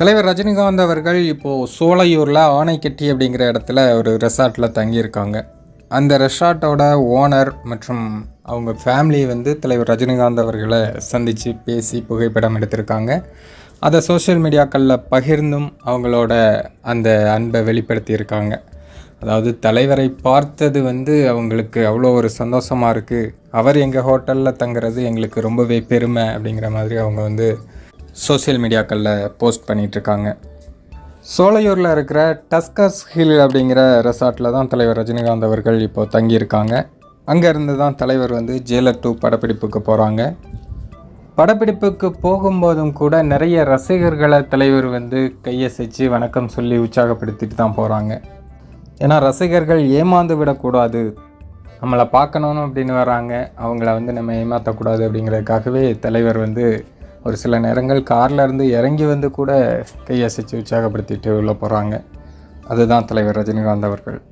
தலைவர் ரஜினிகாந்த் அவர்கள் இப்போது சோலையூரில் ஆனைக்கட்டி அப்படிங்கிற இடத்துல ஒரு ரெசார்ட்டில் தங்கியிருக்காங்க. அந்த ரெசார்ட்டோட ஓனர் மற்றும் அவங்க ஃபேமிலி வந்து தலைவர் ரஜினிகாந்த் அவர்களை சந்தித்து பேசி புகைப்படம் எடுத்திருக்காங்க. அதை சோஷியல் மீடியாக்களில் பகிர்ந்தும் அவங்களோட அந்த அன்பை வெளிப்படுத்தியிருக்காங்க. அதாவது தலைவரை பார்த்தது வந்து அவங்களுக்கு அவ்வளோ ஒரு சந்தோஷமாக இருக்குது அவர் எங்கள் ஹோட்டலில் தங்குறது எங்களுக்கு ரொம்பவே பெருமை அப்படிங்கிற மாதிரி அவங்க வந்து சோஷியல் மீடியாக்களில் போஸ்ட் பண்ணிகிட்ருக்காங்க சோலையூரில் இருக்கிற டஸ்கஸ் ஹில் அப்படிங்கிற ரெசார்ட்டில் தான் தலைவர் ரஜினிகாந்த் அவர்கள் இப்போது தங்கியிருக்காங்க. அங்கேருந்து தான் தலைவர் வந்து ஜேலர் டூ படப்பிடிப்புக்கு போகிறாங்க படப்பிடிப்புக்கு போகும்போதும் கூட நிறைய ரசிகர்களை தலைவர் வந்து கையசைச்சு வணக்கம் சொல்லி உற்சாகப்படுத்திட்டு தான் போகிறாங்க ஏன்னா ரசிகர்கள் ஏமாந்து விடக்கூடாது. நம்மளை பார்க்கணும் அப்படின்னு வராங்க. அவங்கள வந்து நம்ம ஏமாற்றக்கூடாது அப்படிங்கிறதுக்காகவே தலைவர் வந்து ஒரு சில நேரங்கள் காரில் இருந்து இறங்கி வந்து கூட கையசைச்சு உற்சாகப்படுத்திட்டு உள்ளே போகிறாங்க அதுதான் தலைவர் ரஜினிகாந்த் அவர்கள்.